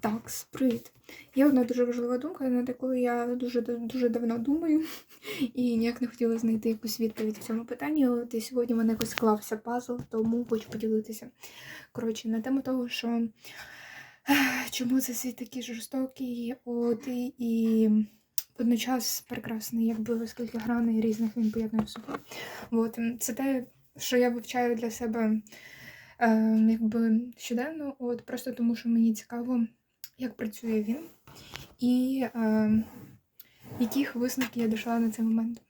Так, привіт. Є одна дуже важлива думка, над якою я дуже дуже давно думаю, і ніяк не хотіла знайти якусь відповідь в цьому питанні. От і сьогодні в мене якось склався пазл, тому хочу поділитися. Коротше, на тему того, що чому цей світ такий жорстокий, от і, і водночас прекрасний, якби оскільки граней різних він поєднує в собі. От це те, що я вивчаю для себе е, якби щоденно, от просто тому, що мені цікаво, як працює він, і е, яких висновків я дійшла на цей момент.